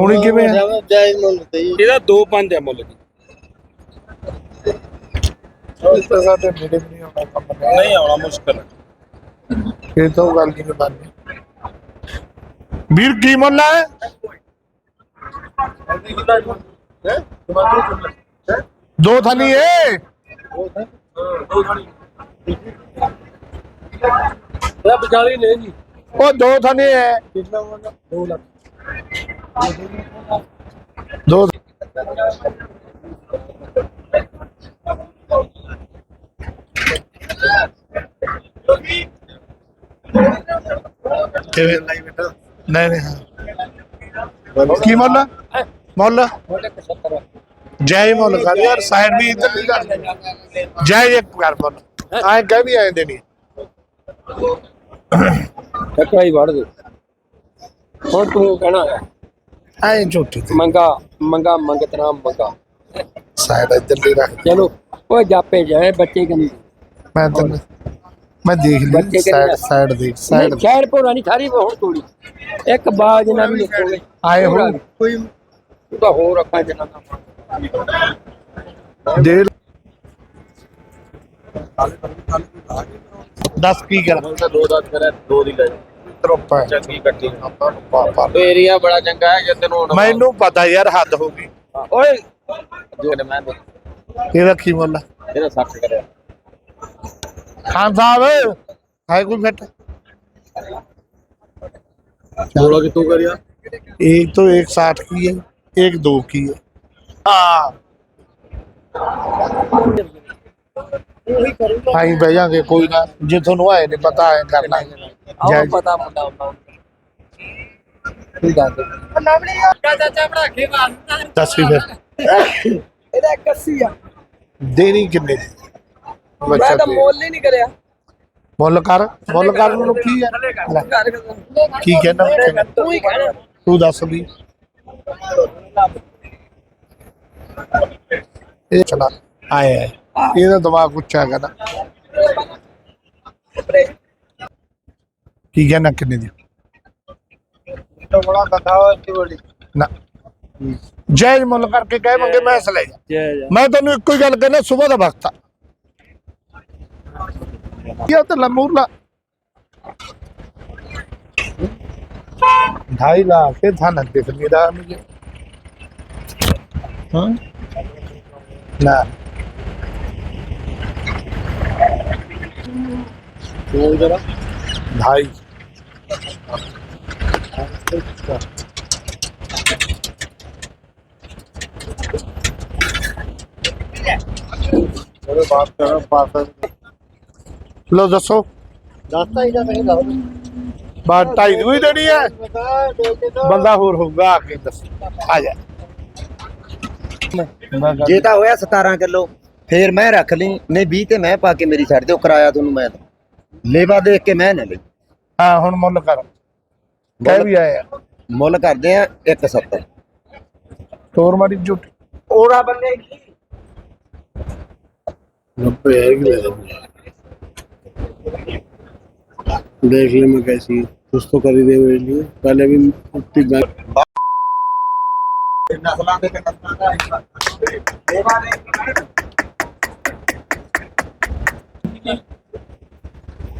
ਹੋਣੀ ਕਿਵੇਂ ਆ? ਜਾਇਜ਼ ਮੁੱਲ ਤੇ ਜੀ ਇਹਦਾ 2.5 ਹੈ ਮੁੱਲ ਇਸ ਤਾਂ ਸਾਡੇ ਨੇੜੇ ਵੀ ਨਹੀਂ ਆਉਣਾ ਕੰਮ ਨੇ ਨਹੀਂ ਆਉਣਾ ਮੁਸ਼ਕਲ ਹੈ ਇਹ ਤਾਂ ਉਹ ਗੱਲ ਨਹੀਂ ਬਣਦੀ। ਵੀਰ ਕੀ ਮੁੱਲ ਹੈ? ਦੋ ਥਾਲੀ ਏ। ਇਹ ਵਿਚਾਲੀ ਨੇ ਜੀ। ਉਹ ਦੋ ਥਾਲੀ ਹੈ ਕਿੰਨਾ ਮੁੱਲ 2 ਲੱਖ। ਦੋ ਕਿਵੇਂ ਨਹੀਂ ਬੇਟਾ? ਨਹੀਂ ਨਹੀਂ ਹਾਂ। ਕੀ ਮੁੱਲ ਹੈ? ਮੁੱਲ? ਜੈ ਮੁੱਲ ਕਰ ਯਾਰ ਸਾਈਡ ਵੀ ਇੱਧਰ ਨਹੀਂ ਕਰ ਜੈ ਇੱਕ ਕਰ ਮੁੱਲ। ਆਏ ਕਹਿ ਵੀ ਆਏ ਦੇਣੀ। ਟੱਕਰਾਈ ਵੜ ਦੇ ਹੁਣ ਤੂੰ ਕਹਿਣਾ ਹੈ, ਆਏ ਝੂਠੀ ਮੰਗਾ ਮੰਗਾ ਮੰਗਤ ਰਾਮ ਮੰਗਾ। ਸਾਈਡ ਇੱਧਰ ਦੀ ਰੱਖ ਚਲੋ ਉਹ ਜਾਪੇ ਜਾਏ ਬੱਚੇ ਕੰਨ ਮੈਂ ਤੈਨੂੰ ਮੈਂ ਦੇਖ ਲਈ ਸਾਈਡ? ਸਾਈਡ ਦੀ ਸਾਈਡ ਸ਼ਹਿਰ ਪੋਰਾ ਨਹੀਂ ਸਾਰੀ ਹੁਣ ਤੋੜੀ। ਇੱਕ ਬਾਜ ਨਾ ਵੀ ਨਿਕਲੋਗੇ ਆਏ ਹੋ। ਕੋਈ ਤੂੰ ਤਾਂ ਹੋਰ ਰੱਖਾਂ ਜਨਾਂ ਦਾ। ਦੇ ਦੱਸ ਕੀ ਕਰ? ਦੋ ਦਸ ਕਰੇ ਦੋ ਦੀ ਲੈ ਤਰਪਾ ਚੰਗੀ ਕੱਟੀ ਪਾਪਾ ਏਰੀਆ ਬੜਾ ਚੰਗਾ ਹੈ ਜੇ ਤੈਨੂੰ ਹੁਣ ਮੈਨੂੰ ਪਤਾ ਯਾਰ ਹੱਦ ਹੋ ਗਈ ਓਏ ਜੋ ਨੇ ਮੈਂ ਇਹਦਾ ਕੀ ਮੁੱਲ ਆ? ਇਹਦਾ 60 ਕਰਿਆ ਖਾਨ ਸਾਹਿਬ ਹੈ ਕੋਈ ਫਿੱਟ ਬੋਲਾ ਕਿ ਤੂੰ ਕਰਿਆ एक तो एक साठ की है एक दो की है हाँ ਆਈ ਬਹਿ ਜਾਗੇ ਕੋਈ ਨਾ ਜੇ ਤੁਹਾਨੂੰ ਆਏ ਨਹੀਂ ਪਤਾ ਹੈ ਕਰਨਾ। ਆਹ ਪਤਾ ਮੁੰਡਾ ਹੁੰਦਾ ਠੀਕ ਆ ਚਾਚਾ ਬਣਾ ਕੇ ਵਾਸਤਾ ਦੱਸੀ ਫਿਰ। ਇਹਦਾ 81 ਆ। ਦੇਣੀ ਕਿੰਨੇ ਦੀ? ਮੈਂ ਬੱਚਾ ਤਾਂ ਦੇ। ਮੁੱਲ ਹੀ ਨਹੀਂ ਕਰਿਆ। ਮੁੱਲ ਕਰ ਮੁੱਲ ਕਰ ਨੂੰ ਕੀ ਹੈ ਕੀ ਕਹਿਣਾ ਤੂੰ ਹੀ ਕਹਿਣਾ ਤੂੰ ਦੱਸ ਵੀ। ਇਹ ਚਲਾ। ਆਇਆ। ਇਹਦਾ ਦਿਮਾਗ ਉੱਚਾ ਹੈਗਾ ਨਾ ਕੀ ਕਹਿਣਾ ਕਿੰਨੇ ਦੀ ਤਾਂ ਬੜਾ ਕਥਾ ਇੱਥੇ ਬੜੀ ਨਾ ਜਾਇਜ਼ ਮੁੱਲ ਕਰਕੇ ਕਹਿ ਮੰਗੇ ਮੈਂ ਲੈ ਜਾ ਜੈ ਜੈ ਮੈਂ ਤੁਹਾਨੂੰ ਇੱਕੋ ਹੀ ਗੱਲ ਕਹਿੰਦਾ ਸਵੇਰ ਦਾ ਵਕਤ ਆ ਇਹ ਤਾਂ ਲਮੂਰਲਾ ढाई लाख के था ना दिख नहीं रहा मुझे हाँ ना ਬੋਲ ਜਰਾ ढाई ਉਹਦੇ ਬਾਤ ਕਰ ਪਾਸ लो दसो ਦੱਸਤਾ ਹੀ ਤਾਂ ਨਹੀਂ ਦੱਸ बात ढाई दी ही देनी है ਬਤਾ ਦੇ ਕੇ ਤਾਂ बंदा होर होगा आके दस आ जा ਜੇ ਤਾਂ ਹੋਇਆ 17 ਕਿਲੋ ਫੇਰ ਮੈਂ ਰੱਖ ਲਈ ਨਹੀਂ 20 ਤੇ ਮੈਂ ਪਾ ਕੇ ਮੇਰੀ ਛੱਡ ਦਿਓ ਕਿਰਾਇਆ ਤੁਹਾਨੂੰ ਮੈਂ ਦਊਂ। ਲੇਵਾ ਦੇਖ ਕੇ ਮੈਂ ਨਾ ਲਈ हाँ हुन मुल कर कह भी आया ਮੁੱਲ ਕਰਦੇ ਆ 170 तोर मारी झूठ ओरा बंदे नब्बे है कि ले दूंगा देख ले मैं कैसी है। कुछ तो कर ही दे मेरे लिए पहले भी उतनी बैंक ਨਸਲਾਂ ਦੇ ਨਸਲਾਂ ਦਾ ਲੇਵਾ ਦੇਖ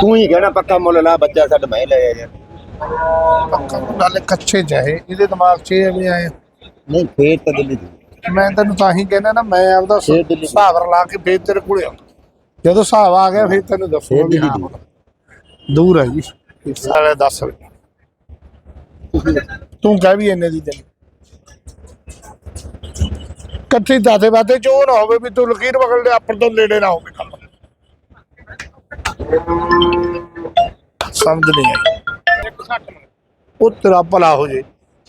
ਤੂੰ ਹੀ ਕਹਿਣਾ ਪੱਕਾ ਮੁੱਲ ਲਾ ਬੱਚਾ ਛੱਡ ਮੈਂ ਲੈ ਯਾਰ। ਪੱਕਾ ਨਾਲੇ ਕੱਚੇ ਚਾਹੇ ਇਹਦੇ ਦਿਮਾਗ 'ਚ ਇਹ ਵੀ ਆਏ ਨਹੀਂ ਫੇਰ ਤਾਂ ਦਿੱਲੀ ਦੀ। ਮੈਂ ਤੈਨੂੰ ਤਾਂ ਹੀ ਕਹਿੰਦਾ ਨਾ ਮੈਂ ਆਪਦਾ। ਹਿਸਾਬ ਰਲਾ ਕੇ ਫੇਰ ਤੇਰੇ ਕੋਲੇ ਆਉਂਦਾ ਜਦੋਂ ਹਿਸਾਬ ਆ ਗਿਆ ਫੇਰ ਤੈਨੂੰ ਦੱਸੋ ਵੀ ਹਾਂ। ਦੂਰ ਹੈ ਜੀ ਸਾਰੇ ਦੱਸ ਤੂੰ ਕਹਿ ਵੀ ਇੰਨੇ ਦੀ ਦੇ ਕੱਚੀ ਦਾਦੇ ਬਾਤੇ ਉਹ ਨਾ ਹੋਵੇ ਵੀ ਤੂੰ ਲਕੀਰ ਪਕੜ ਲੈ ਆਪਰ ਤੋਂ ਨੇੜੇ ਨਾ ਹੋਵੇ। ਸਮਝ ਨਹੀਂ ਆਈ ਉਹ ਤੇਰਾ ਭਲਾ ਹੋ ਜੇ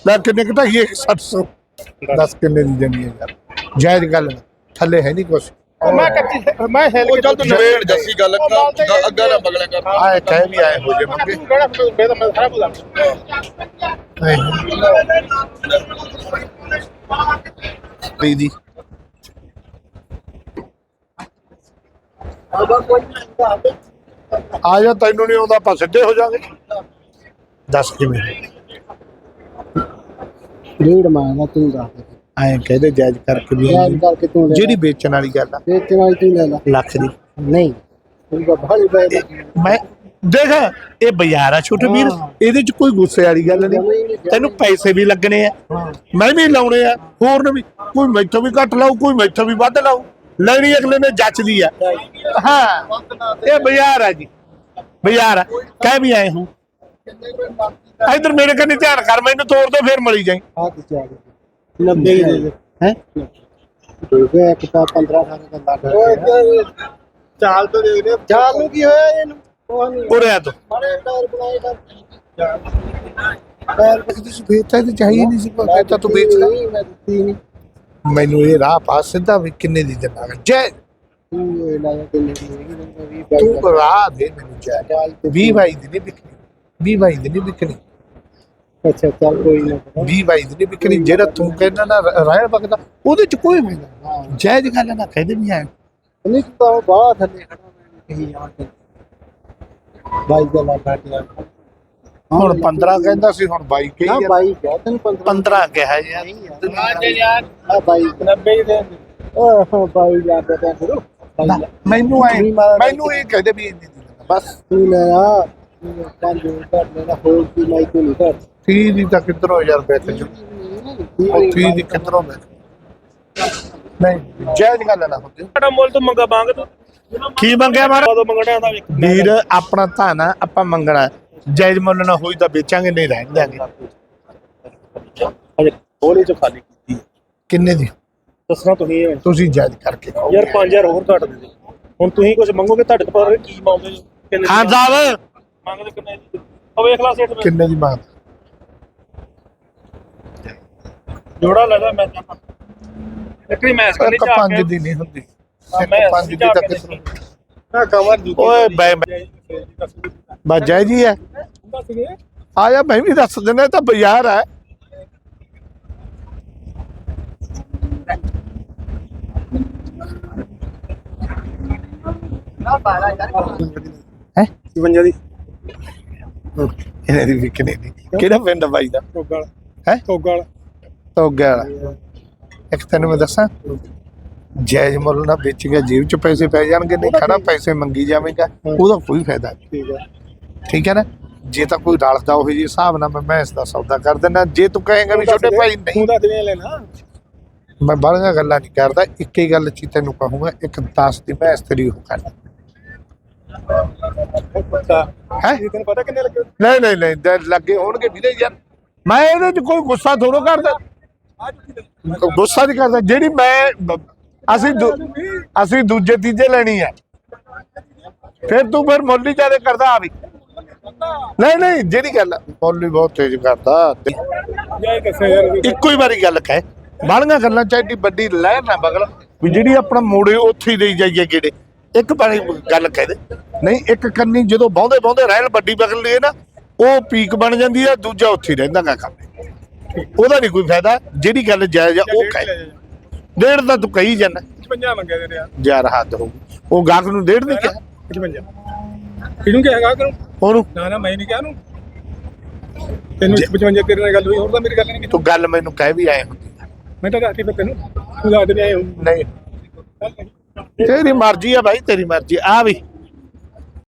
ਲੈ ਕਿੰਨੇ ਘਟਾਈਏ 700 ਦੱਸ ਕਿੰਨੇ ਦੀ ਦੇਣੀ ਹੈ ਯਾਰ ਜਾਇਜ਼ ਗੱਲ ਨਾ। ਥੱਲੇ ਹੈ ਨਹੀਂ ਕੁਛ ਮੈਂ ਕੱਚੀ ਮੈਂ ਹੈਲ ਉਹ ਚੱਲ ਤੂੰ ਨਵੇੜ ਜੱਸੀ ਗੱਲ ਅੱਗਾ ਅੱਗਾ ਨਾ ਬਗਲੇ ਕਰ ਆਏ ਕਹਿ ਵੀ ਆਏ ਹੋ ਜੇ ਮੰਗੇ ਕਿਹੜਾ ਫੇਰ ਤਾਂ ਮੈਂ ਸਾਰਾ ਬੁਲਾ ਦੀ ਆ ਜਾ ਤੈਨੂੰ ਨਹੀਂ ਆਉਂਦਾ ਆਪਾਂ ਸਿੱਧੇ ਹੋ ਜਾਾਂਗੇ ਦੱਸ ਕਿਵੇਂ? ਡੇਢ ਮੰਗਦਾ ਤੂੰ ਦੱਸ। ਐਂ ਕਹਦੇ ਜਾਇਜ਼ ਕਰਕੇ ਵੀ ਯਾਦ ਕਰਕੇ ਤੂੰ ਲੈ ਜਿਹੜੀ ਵੇਚਣ ਵਾਲੀ ਗੱਲ ਆ। ਵੇਚਣ ਵਾਲੀ ਤੂੰ ਲੈ ਲਾ। ਲੱਖ ਦੀ। ਨਹੀਂ ਤੂੰ ਤਾਂ ਭਾਲੀ ਪੈ ਮੈਂ ਦੇਖ ਇਹ ਬਾਜ਼ਾਰ ਆ ਛੋਟੇ ਵੀਰ ਇਹਦੇ ਚ ਕੋਈ ਗੁੱਸੇ ਵਾਲੀ ਗੱਲ ਨਹੀਂ। ਤੈਨੂੰ ਪੈਸੇ ਵੀ ਲੱਗਣੇ ਆ। ਮੈਂ ਵੀ ਲਾਉਣੇ ਆ ਹੋਰ ਨੇ ਵੀ। ਕੋਈ ਮੈਥੋਂ ਵੀ ਘੱਟ ਲਾਊ ਕੋਈ ਮੈਥੋਂ ਵੀ ਵੱਧ ਲਾਊ। ਲੈਣੀ ਅਗਲੇ ਨੇ ਜੱਚਦੀ ਆ। ਹਾਂ। ਇਹ ਬਾਜ਼ਾਰ ਆ ਜੀ। ਬਾਜ਼ਾਰ ਆ। ਕਹਿ ਵੀ ਆਏ ਹੂੰ। ਇਧਰ ਮੇਰੇ ਕੰਨੀ ਧਿਆਨ ਕਰ ਮੈਨੂੰ ਤੋੜ ਦੋ ਫਿਰ ਮਲੀ ਜਾਈ। ਆ ਕਿ ਚਾਹ 90 ਹੀ ਦੇ ਦੇ ਹੈ? ਰੁਪਏ ਇੱਕ ਤਾਂ 15 18 ਦਾ ਲੱਗ ਚਾਲ ਤੋਂ ਦੇ ਦੇ ਚਾਲ ਨੂੰ ਕੀ ਹੋਇਆ ਇਹਨੂੰ? ਉਹ ਨਹੀਂ। ਉਰੇ ਆ ਤੂੰ। ਬੜੇ ਟਾਇਰ ਬਣਾਏ ਦਾ ਪੈਰ ਤੁਸੀਂ ਵੇਚਤਾ ਤੇ ਚਾਹੀਏ ਨਹੀਂ ਸੀ ਪਰ ਤਾਂ ਤੂੰ ਵੇਚਦਾ ਨਹੀਂ ਮੈਂ ਦਿੱਤੀ ਨਹੀਂ। ਮੈਨੂੰ ਇਹ ਰਾਹ ਪਾਸ ਸਿੱਧਾ ਵੀ ਕਿੰਨੇ ਦੀ ਦਿੰਦਾ ਜੈ ਤੂੰ ਇਹ ਲਾਇਆ ਕਿੰਨੇ ਦੀ ਹੈਗੀ ਤੈਨੂੰ 20 ਬਾਈ ਤੂੰ ਰਾਹ ਦੇ ਮੈਨੂੰ ਜੈ। ਚਾਲ ਤੇ 20 ਬਾਈ ਦੀ ਨਹੀਂ ਵਿਕਣੀ। 20 ਬਾਈ ਦੀ ਨਹੀਂ ਵਿਕਣੀ। ਅੱਛਾ ਚੱਲ ਕੋਈ ਨਾ। 20 ਬਾਈ ਦੀ ਨਹੀਂ ਵਿਕਣੀ। ਜਿਹੜਾ ਤੂੰ ਕਹਿੰਦਾ ਨਾ ਰਹਿਣ ਬਗਦਾ ਉਹਦੇ ਚ ਕੋਈ ਫਾਇਦਾ। ਜਾਇਜ਼ ਗੱਲ ਨਾ ਕਹਿੰਦੇ ਨਹੀਂ ਆਏ ਨਹੀਂ ਤੂੰ ਤਾਂ ਬਾਹਰ ਥੱਲੇ ਖੜਾ ਮੈਂ ਕਹੀ ਤੇ ਬਾਈ ਦਾ ਲਾ ਕੱਟ ਯਾਰ ਹੁਣ 15 ਕਹਿੰਦਾ ਸੀ ਹੁਣ 22 ਕਹੀ ਨਾ ਗਿਆ। ਬਾਈ ਕਿਹਾ ਤੈਨੂੰ 15 15 ਕਿਹਾ ਯਾਰ। ਯਾਰ ਆ ਬਾਈ। 90 ਹੀ ਦੇ ਬਾਈ ਤਾਂ ਨਾ। ਮੈਨੂੰ ਆਏ ਨਹੀਂ ਮਾਰਾ ਮੈਨੂੰ ਇਹ ਕਹਿੰਦੇ ਵੀ ਇੰਨੀ ਦੀ ਦਿੰਦਾ ਬਸ। ਤੂੰ ਲੈ ਆ। ਤੂੰ ਪੰਜ ਘੱਟ ਲੈਣਾ ਹੋਰ ਕੀ ਮਾਈ ਤੂੰ ਨਹੀਂ ਘੱਟ 30 ਦੀ ਤਾਂ ਕਿੱਧਰੋਂ ਯਾਰ ਬੈਠ ਜੂ। ਉਹ 30 ਦੀ ਕਿੱਧਰੋਂ ਬੈਠ ਨਹੀਂ ਜਾਇਜ਼ ਗੱਲ ਨਾ ਹੁੰਦੀ ਸਾਡਾ ਮੁੱਲ ਤੋਂ ਮੰਗਾ ਮੰਗ ਤੂੰ। ਕੀ ਮੰਗਿਆ ਮਾਰਾ ਕਦੋਂ ਮੰਗਣਾ ਹੁੰਦਾ ਵੇਖ। ਵੀਰ ਆਪਣਾ ਧਨ ਆ ਆਪਾਂ ਮੰਗਣਾ। ਜਾਇਜ਼ ਮੁੱਲ ਨਾ ਹੋਈ ਤਾਂ ਵੇਚਾਂਗੇ ਨਹੀਂ ਰਹਿਣ ਦਿਆਂਗੇ। ਅਜੇ ਥੋੜੀ ਚ ਖਾਲੀ ਕੀਤੀ ਕਿੰਨੇ ਦੀ? ਦੱਸਣਾ ਤੁਸੀਂ ਇਹ। ਤੁਸੀਂ ਜਾਇਜ਼ ਕਰਕੇ ਖਾਓ। ਯਾਰ 5000 ਹੋਰ ਘੱਟ ਦੇ ਦਿਓ। ਹੁਣ ਤੁਸੀਂ ਕੁਝ ਮੰਗੋਗੇ ਤੁਹਾਡੇ ਤੋਂ ਪਤਾ ਨਹੀਂ ਕੀ ਮੰਗਦੇ ਜੋ? ਕਿੰਨੇ ਖਾਨ ਸਾਹਿਬ। ਮੰਗਦੇ ਕਿੰਨੇ ਦੀ? ਉਹ ਵੇਖ ਲਾ ਸੇਠ ਮੈਂ ਕਿੰਨੇ ਦੀ ਮੰਗ? ਜੋੜਾ ਲਗਾ ਮੈਂ ਤਾਂ ਇੱਕਰੀ ਮੈਚ ਕਰਨੀ ਇੱਕ ਚਾਹ ਪੰਜ ਦੀ ਨਹੀਂ ਹੁੰਦੀ। ਇੱਕ ਮੈਂ ਪੰਜ ਦੀ ਤਾਂ ਕਿਸ ਨਾ ਕਮਰ ਦੂਜੀ ਓਏ ਬੈ ਬਾ। ਜਾਇਜ਼ ਹੀ ਹੈ। ਆ ਜਾ ਮੈਂ ਵੀ ਦੱਸ ਦਿੰਦਾ ਇਹ ਤਾਂ ਬਾਜ਼ਾਰ ਹੈ। ਹੈ? 52 ਦੀ। ਇਹਨੇ ਦੀ ਵਿਕਣੇ ਦੀ? ਕਿਹੜਾ ਪਿੰਡ ਆ ਬਾਈ ਦਾ? ਟੋਗਲ ਹੈ? ਟੋਗਲ ਤੋਗੇ ਵਾਲਾ। ਇੱਕ ਤੈਨੂੰ ਮੈਂ ਦੱਸਾਂ ਜਾਇਜ਼ ਮੁੱਲ ਨਾ ਵੇਚ ਕੇ ਜੇਬ ਚ ਪੈਸੇ ਪੈ ਜਾਣਗੇ ਨਹੀਂ ਖੜਾ ਪੈਸੇ ਮੰਗੀ ਜਾਵੇਗਾ ਉਹਦਾ ਕੋਈ ਫਾਇਦਾ ਨਹੀਂ। ਠੀਕ ਹੈ। ਠੀਕ ਹੈ ਨਾ? ਜੇ ਤਾਂ ਕੋਈ ਰਲਦਾ ਉਹ ਜੀ ਹਿਸਾਬ ਨਾਲ ਮੈਂ ਮੈਂਸ ਦਾ ਸੌਦਾ ਕਰ ਦਿੰਦਾ। ਜੇ ਤੂੰ ਕਹੇਗਾ ਵੀ ਛੋਟੇ ਭਾਈ ਨਹੀਂ। ਤੂੰ ਤਾਂ ਕਿਵੇਂ ਲੈਣਾ ਮੈਂ ਬਾਹਲੀਆਂ ਗੱਲਾਂ ਨਹੀਂ ਕਰਦਾ ਇੱਕ ਹੀ ਗੱਲ ਚੀ ਤੈਨੂੰ ਕਹੂੰਗਾ ਇੱਕ 10 ਦੀ ਮੈਂਸ ਤੇਰੀ ਕਰ। ਹੈ? ਇਹ ਤੈਨੂੰ ਪਤਾ ਕਿੰਨੇ ਲੱਗੇ? ਨਹੀਂ ਨਹੀਂ ਨਹੀਂ ਤੇ ਲੱਗੇ ਹੋਣਗੇ ਵੀਰੇ ਯਾਰ। ਮੈਂ ਇਹਦੇ ਚ ਕੋਈ ਗੁੱਸਾ ਥੋੜੋ ਕਰਦਾ। ਗੁੱਸਾ ਨਹੀਂ ਕਰਦਾ। ਜਿਹੜੀ ਮੈਂ ਅਸੀਂ ਦੂ- ਅਸੀਂ ਦੂਜੇ ਤੀਜੇ ਲੈਣੀ ਆ ਫਿਰ ਤੂੰ ਫਿਰ ਮੁੱਲ ਹੀ ਜ਼ਿਆਦਾ ਕਰਦਾ ਆ ਵੀ। ਨਹੀਂ ਨਹੀਂ ਜਿਹੜੀ ਗੱਲ ਹੀ ਬਹੁਤ ਤੇਜ਼ ਕਰਦਾ। ਇੱਕੋ ਹੀ ਵਾਰੀ ਗੱਲ ਕਹਿ। ਬਾਲੀਆਂ ਗੱਲਾਂ ਚਾਹੀਦੀ ਵੱਡੀ ਲਹਿਰ ਨਾ ਬਗਲ ਵੀ ਜਿਹੜੀ ਆਪਣਾ ਮੋੜੇ ਉੱਥੇ ਹੀ ਦੇਈ ਜਾਈਏ ਕਿਹੜੇ ਇੱਕ ਵਾਰੀ ਗੱਲ ਕਹਿ ਦੇ। ਨਹੀਂ ਇੱਕ ਕੰਨੀ ਜਦੋਂ ਬਹੁੰਦੇ ਬਹੁੰਦੇ ਰਹਿਣ ਵੱਡੀ ਬਗਲ ਲਈ ਨਾ ਉਹ ਪੀਕ ਬਣ ਜਾਂਦੀ ਆ ਦੂਜਾ ਉੱਥੇ ਹੀ ਰਹਿੰਦਾ ਗਾ ਕੰਮ। ਉਹਦਾ ਨਹੀਂ ਕੋਈ ਫਾਇਦਾ ਜਿਹੜੀ ਗੱਲ ਜਾਇਜ਼ ਆ ਉਹ ਕਹਿ। ਡੇਢ ਦਾ ਤੂੰ ਕਹੀ ਜਾਂਦਾ 55 ਮੰਗੇ ਦੇ ਰਿਆ ਯਾਰ ਹੱਦ ਹੋ ਗਈ। ਉਹ ਗਾਹਕ ਨੂੰ ਡੇਢ ਨਹੀਂ ਕਿਹਾ। 55 ਕਿਹਨੂੰ ਕਹੇਗਾ ਕਰੂੰ ਉਹਨੂੰ ਨਾ ਨਾ ਮੈਂ ਨਹੀਂ ਕਿਹਾ ਨੂੰ ਤੈਨੂੰ 55 ਤੇਰੇ ਨਾਲ ਗੱਲ ਹੋਈ ਹੋਰ ਤਾਂ ਮੇਰੀ ਗੱਲ ਨਹੀਂ ਕੀਤੀ। ਤੂੰ ਗੱਲ ਮੈਨੂੰ ਕਹਿ ਵੀ ਆਏ ਹੁੰਦੀ ਆ। ਮੈਂ ਤਾਂ ਦੱਸਦੀ ਫਿਰ ਤੈਨੂੰ ਤੂੰ ਦੱਸ ਦੇ ਆਏ ਹੁਣ ਨਹੀਂ। ਤੇਰੀ ਮਰਜ਼ੀ ਆ ਭਾਈ ਤੇਰੀ ਮਰਜ਼ੀ ਆ ਵੀ।